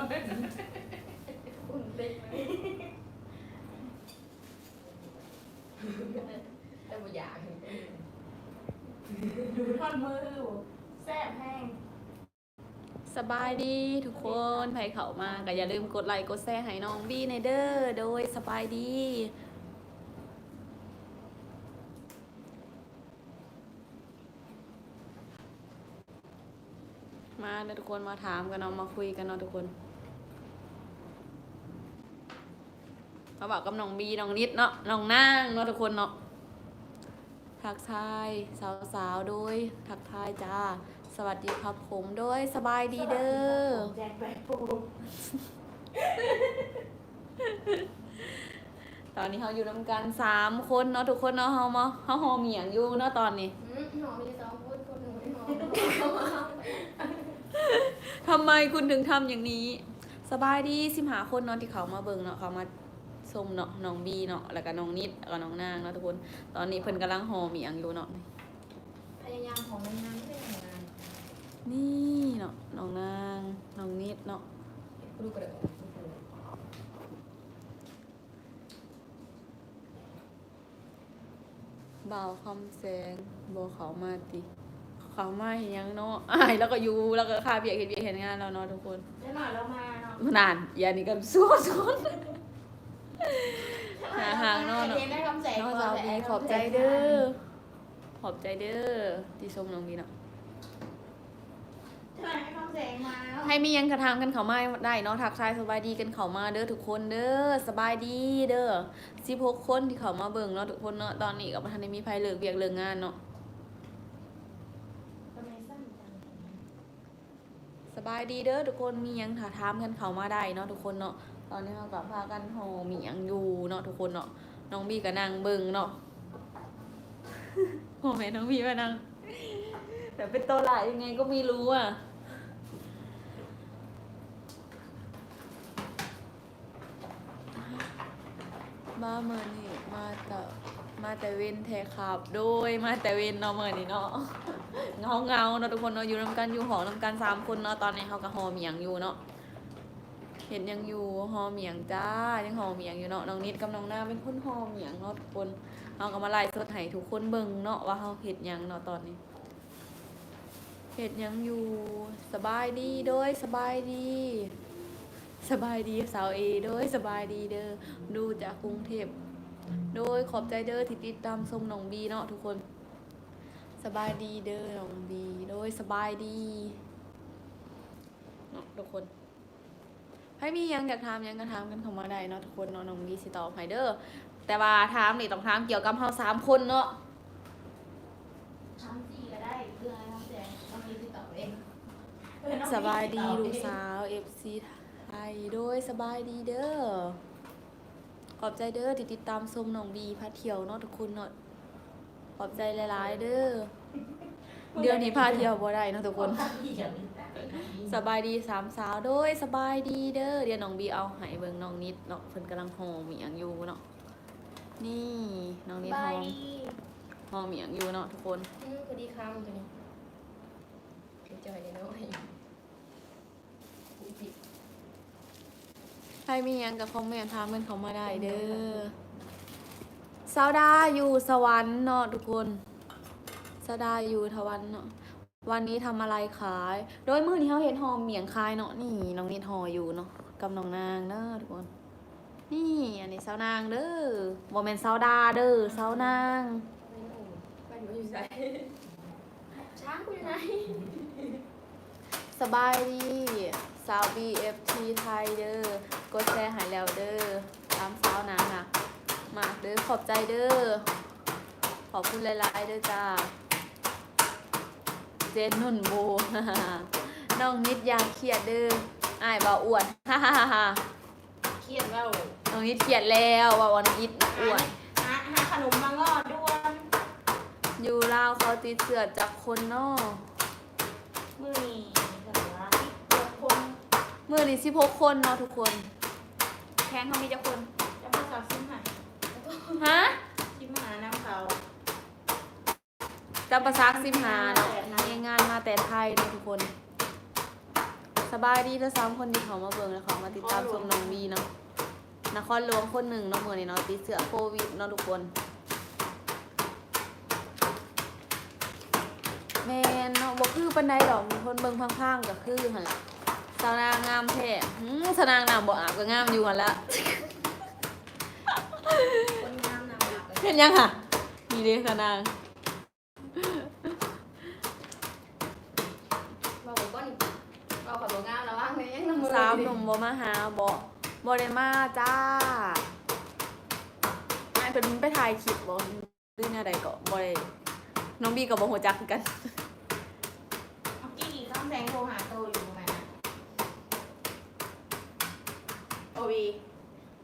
อุ่นเล็กไหมแต่บ่อยากเห็นดูท่อนมือแซ่บแห้งสบายดีทุกคนใครเขามาก็อย่าลืมกดไลค์กดแชร์ให้น้องบี้ในเด้อโดยสบายดีมาเด้อทุกคนมาถามกันเนาะมาคุยกันเนาะทุกคน มาบอกกับน้องบีน้องนิดเนาะน้องนางเนาะทุกคนเนาะทักทายสาวๆโดยทักทายจ้า สวัสดีครับผมโดยสบายดีเด้อแจกแบกปูตอนนี้เขาอยู่นำกันสามคนเนาะทุกคนเนาะเฮามาเฮาหอมเหมียงอยู่เนาะตอนนี้หนอมีสองคนคนหนึ่งไม่หนอทำไมคุณถึงทำอย่างนี้ สบายดีสิมหาคนเนาะที่เขามาเบิ่งเนาะเขามา ชมเนาะน้องบีเนาะแล้วก็น้องนิดแล้วก็น้องนางเนาะทุกคน ตอนนี้เพิ่นกำลังหอเหมียงอยู่เนาะพยายามของงานไม่เป็นงานนี่เนาะน้องนางน้องนิดเนาะดูกระเดกบ่าวคำแสงบ่เขามาติเขามาเห็นยังเนาะอ้ายแล้วก็อยู่แล้วก็ค่าเบียกเห็นเบียกเห็นงานแล้วเนาะทุกคนได้หน่อยเรามาเนาะนานอย่านี่กันสู้สู้ หางนาะเนาะเรียนได้คำแสงน้องสาวบีขอบใจเด้อ ขอบใจเด้อที่ชมน้องบีเนาะใช่ไหมให้คำแสงมาแล้วให้มียังกระทำกันเขามาได้เนาะทักทายสบายดีกันเขามาเด้อทุกคนเด้อสบายดีเด้อสิพกคนที่เขามาเบิ่งเนาะทุกคนเนาะตอนนี้กับทันมีภัยเลิกเบียกเลิกงานเนาะสบายดีเด้อทุกคนมียังถามกันเขามาได้เนาะทุกคนเนาะ ตอนนี้เรากับพากันโหมียังอยู่เนาะทุกคนเนาะน้องบีกับนางเบิ่งเนาะโอ้แม่น้องบีมานั่งแต่เป็นตัวหลายยังไงก็ไม่รู้อะมาเมื่อนี่มาแต่มาแต่เว้นแทขับโดยมาแต่เว้นเนาะเมื่อนี่เนาะเงาเงาๆเนาะทุกคนเนาะอยู่นำกันอยู่หอนำกันสามคนเนาะตอนนี้เขากับหอเมียงอยู่เนาะ เห็นยังอยู่หอเมียงจ้ายังหอเมียงอยู่เนาะน้องนิดกับน้องหน้าเป็นคนหอเมียงเนาะทุกคนเขาก็มาไล่สดให้ทุกคนเบิ่งเนาะว่าเขาเห็ดยังเนาะตอนนี้เห็ดยังอยู่สบายดีโดยสบายดี สบายดีสาวเอโดยสบายดีเด้อดูจากกรุงเทพโดยขอบใจเด้อที่ติดตามชมน้องบีเนาะทุกคน สบายดีเด้อน้องบีโดยสบายดีเนาะทุกคน ให้มีหยังอยากถามหยังก็ถามกันเข้ามาได้เนาะทุกคนเนาะน้องบีสิตอบให้เด้อแต่ว่าถามนี่ต้องถามเกี่ยวกับเฮาสามคนเนาะทำสี่ก็ได้เรื่องอะไรคำแสงบางทีติดต่อเองสบายดีลูกสาว FC ไทยโดยสบายดีเด้อขอบใจเด้อที่ติดตามชมน้องบีพาเที่ยวเนาะทุกคนเนาะขอบใจหลาย ๆ เด้อ เดือนนี้พาเที่ยวบ่ได้เนาะทุกคน สบายดีสามสาวโดยสบายดีเด้อเดี๋ยวน้องบีเอาให้เบิ่งน้องนิดเนาะเพิ่นกำลังห่อหมียงอยู่เนาะนี่น้องนิดบาห่ยอดีห่อหมียงอยู่เนาะทุกคนอืมพอดีคำตัวนี้เดี๋ยวจอยเดี๋ยวน้อยอุ๊ยผิดใครมีหยังกับคอมเมนต์ถามกันเข้ามาได้เด้อสาวดาอยู่สวรรค์เนาะทุกคน สาวดาอยู่ทวันเนาะวันนี้ทำอะไรขาย โดยมื้อนี้เฮาเห็นห่อหมียงขายเนาะนี่น้องนิดห่ออยู่เนาะกับน้องนางเด้อทุกคน นี่อันนี้สาวนางเด้อบ่แม่นสาวดาเด้อสาวนางไม่รู้บ้านอยู่อยู่ไหนช้างกูอยู่ไหนสบายดีสาว BFT ไทยเด้อกดแชร์ใหายแล้วเด้อตามสาวนางนะมากเด้อขอบใจเด้อขอบคุณหลายๆเด้อจ้า เจนนุ่นโบน้องนิดอยาเครียดเด้ออ้ายเบาอ้วนฮ่าฮ่าฮ่าเครียดแล้วน้องนิดเครียดแล้วว่าวันนิดอ้วน หาหาขนมมาง้อด้วนอยู่ลาวเขาติดเสือจากคนนอกมือนี่ขนมร้านเปิดคนมือนี้สิพกคนเนาะทุกคน แข้งเขามีจักคนจะมาสับซิมหายฮะ ซิมหาน้ำเขา จำประซักสิมหาเนาะในงานมาแต่ไทยเนาะทุกคน สบายดีทั้งสามคนที่เขามาเบิ่งและเขามาติดตามชมน้องบีเนาะนครหลวงคนหนึ่งเนาะเมื่อนี้เนาะติดเชื้อโควิดเนาะทุกคนแม่นเนาะบ่คือปานใดดอกมีคนเบิ่งพังๆก็คือหั่นล่ะสาวนางงามแท้หืมสาวนางน้ำบ่อาบก็งามอยู่หั่นละคนงามนำหลักเลยเห็นยังค่ะมีเด้สาวนาง บอกผมก็นี่บอกขอตัวงามแล้วว่างเลยยังน้ำมือ สามหนุ่มบ่มาหาบ่บ่ได้มาจ้าอันเป็นไปถ่ายคลิปบ่หรือแนวใดก็บ่ได้น้องบีก็บ่ฮู้จักคือกันเมื่อกี้กี่ข้ามแดงโทรหาโตอยู่ประมาณนั้นโอวี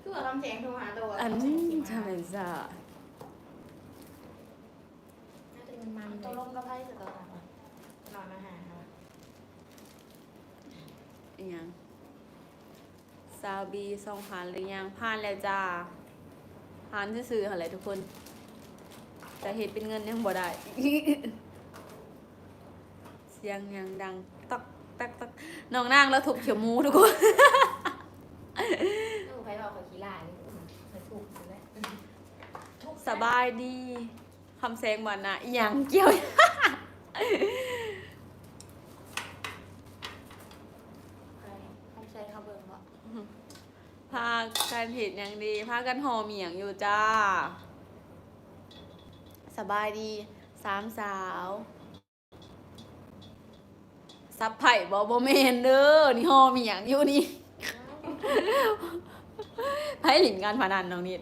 คือว่าคำแสงโทรหาโตะอันคำแสนี้งใช่ไหมจ้าน่าจะเป็นมันตัวลมก็ไพ่สุดตัวค่ะนอนมาหาค่ะอีหยัง ซาบีสองผ่านหรือยังผ่านแล้วจ้าผ่านซื่อๆหั่นแหละทุกคน แต่เฮ็ดเป็นเงินยังบ่ได้ เสียงยังดังตักตักตักน้องนางแล้วถูกเขียวหมูทุกคนลูกไพ่บอกขอขี้ลายนี่เคยถูกอยู่แล้วสบายดีคำแซงวันนะอหย่างเกี่ยว ใครคำแสงเขาเบิ่งบ่ พากันเห็นอย่างดีพากันหอเมียงอยู่จ้า สบายดีสามสาว ซับไผ่บอบเมนเด้อนี่หอเมียงอยู่นี่ไพ่หลินการพนันน้องนิด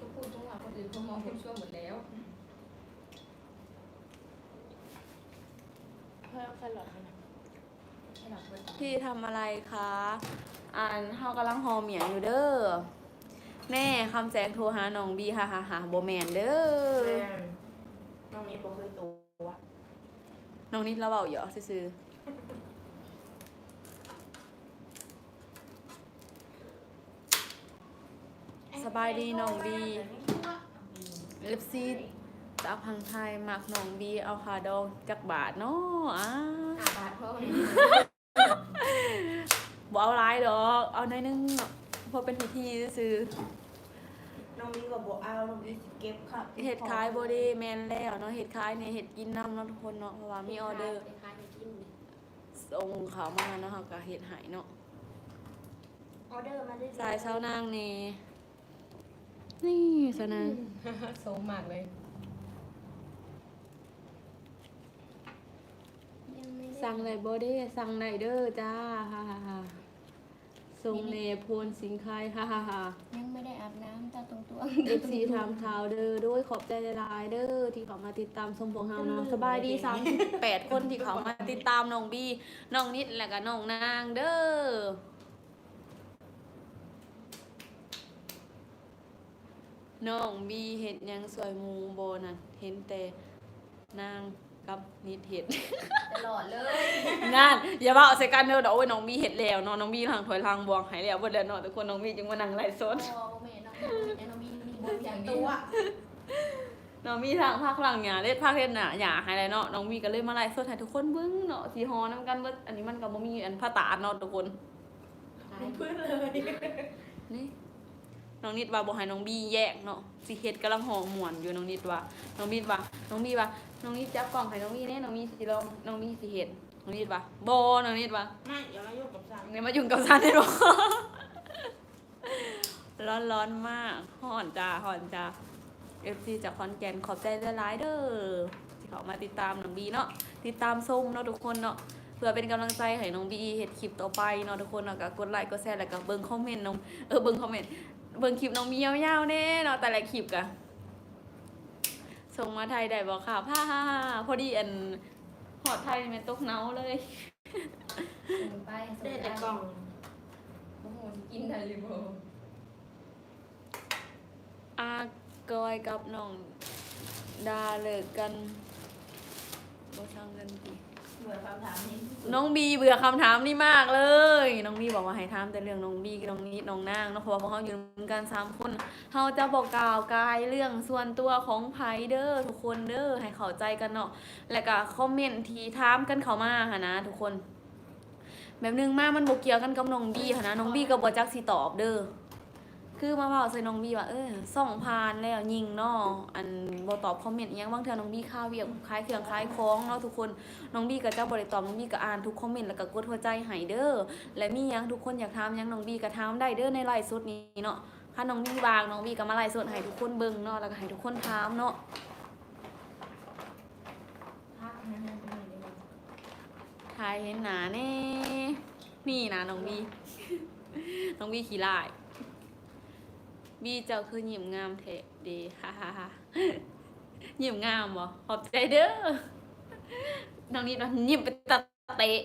ก็พูดทุกวันคนอื่นเขามองคนชั่วหมดแล้วเพิ่มแครอทให้หน่อยแครอทเพิ่มพี่ทำอะไรคะอ่านเฮากำลังหอเมียงอยู่เด้อแน่คำแสงโทรหาน้องบีฮ่าฮ่าฮ่าโบแมนเด้อน้องนี้ผมเคยตัวน้องนิดเราเบาเหยอะซื่อๆสบายดีน้องบีเล็บซีดสาวพังไทยมักน้องบีเอาคาดองจักบาทเนาะอ่าอาบาทเพิ่ม บ่เอาหลายดอก เอาหน่อยนึงเนาะเพอเป็นพิธีซื่อน้องมีกับโบเอาน้องมีสิเก็บค่ะเห็ดขายบ่ได้แม่นแล้วเนาะเห็ดขายเนี่ยเห็ดกินน้ำเนาะทุกคนเนาะเพราะว่ามีออเดอร์คล้ายๆไปกินเลยส่งเขามาเนาะเขาก็เห็ดหายเนาะออเดอร์มาด้สายเช้านางนี่นี่สนางโสมมากเลยสั่งได้บ่ได้สั่งได้เด้อจ้าฮ่าฮ่าฮ่า ส่งเนโพนสิงคายฮ่าฮ่าฮ่ายังไม่ได้อาบน้ำตาตรงตัวเอฟซีทำข่าวเด้อด้วยขอบใจหลายๆเด้อที่เขามาติดตามชมพวกเฮาเนาะสบายดี38คนที่เขามาติดตามน้องบีน้องนิดและก็น้องนางเด้อน้องบีเห็ดหยังสวยหมูโบนั่นเห็นแต่นาง กับนิดเห็ด ตลอดเลยงานอย่าว่าเอาใส่กันเด้อเดี๋ยวโอ้ยน้องบีเห็ดแล้วเนาะน้องบีทางถอยทางบวงหายแล้วบ่ได้เนาะทุกคนน้องบีจึงมานั่งไลฟ์สดพ่อแม่น้องมีน้องมีมีบุญอย่างตันี้วน้องบีทางภาคหลังหยาเล็ดภาคเล็ดหนาหยาหายแล้วเนาะน้องบีก็เลยมาไลฟ์สดให้ทุกคนเบิ่งเนาะสีฮอนํกันเบิดอันนี้มันก็บ่มีอันผ้าตาดเนาะทุกคน เพื่อนเลยนี่ น้องนิดว่าบ่ให้น้องบีแยกเนาะสิเฮ็ดกำลังหอม่วนอยู่น้องนิดว่า น้องบีว่า น้องบีว่า น้องนิดจับกล่องให้น้องบีแน่น้องบีสิลองน้องบีสิเฮ็ดน้องนิดว่าบ่น้องนิดว่าไม่อย่ามายุ่งกับฉันเนี่ยมายุ่งกับฉันได้หรอร้อนร้อนมากห่อนจ้าห่อนจ้าเอฟซีจากคอนแกนขอบใจหลายๆเด้อที่เขามาติดตามน้องบีเนาะติดตามส้มเนาะทุกคนเนาะเพื่อเป็นกำลังใจให้น้องบีเห็ดคลิปต่อไปเนาะทุกคนเนาะก็กดไลค์กดแชร์แล้วก็เบิ่งคอมเมนต์น้องเออเบิ่งคอมเมนต์ เบิ่งคลิปน้องบียาวๆแน่เนาะแต่ละคลิปกะส่งมาไทยได้บอกค่ะพ่าพอดีอันหอดไทยมันตกเนาเลยไปได้แต่กล่องโอ้โหกินได้เลยบ่อากอยกับน้องดาเลิกกันบ่ช่างกันดี เหมือนคำถามนี้น้องบีเบื่อคำถามนี่มากเลย น้องบีบอกว่าให้ถามแต่เรื่องน้องบีกับน้องนิดน้องนางนาะเพราะว่าพวกเขาอยู่กันสามคนเฮาจะบอกกล่าวกายเรื่องส่วนตัวของไผเด้อทุกคนเด้อให้เข้าใจกันเนาะแล้วก็คอมเมนต์ที่ถามกันเข้ามาค่ะนะ ทุกคน แบบนึงมากมันบ่เกี่ยวกันกับน้องบี้หั้นะน้องบีก็บ่จักสิตอบเด้อ คือมาเว้าใส่น้องบีว่าเออส่องผ่านแล้วยิงเนาะอันบ่ตอบคอมเมนต์อิหยังบางเทื่อน้องบี้ค่าเวียกคล้ายเครื่องคล้ายของเนาะทุกคนน้องบี้ก็จะบ่ได้ตอบน้องบีก็อ่านทุกคอมเมนต์แล้วก็กดหัวใจให้เด้อและมีหยังทุกคนอยากถามหยังน้องบีก็ถามได้เด้อในไลฟ์สดนี้เนาะถ้าน้องบี้วางน้องบีก็มาไลฟ์สดให้ทุกคนเบิ่งเนาะแล้วก็ให้ทุกคนถามเนาะพักนั้นๆไปหน่อยได้ไหมทายเห็นหนาแน่นี่นะน้องบีน้องบีขี้ลาย บีเจ้าคือหยิมงามเทะดีฮ่าฮ่าฮ่าหยิมงามบ่ขอบใจเด้อน้องนี่นะหยิมไปตัดเตะ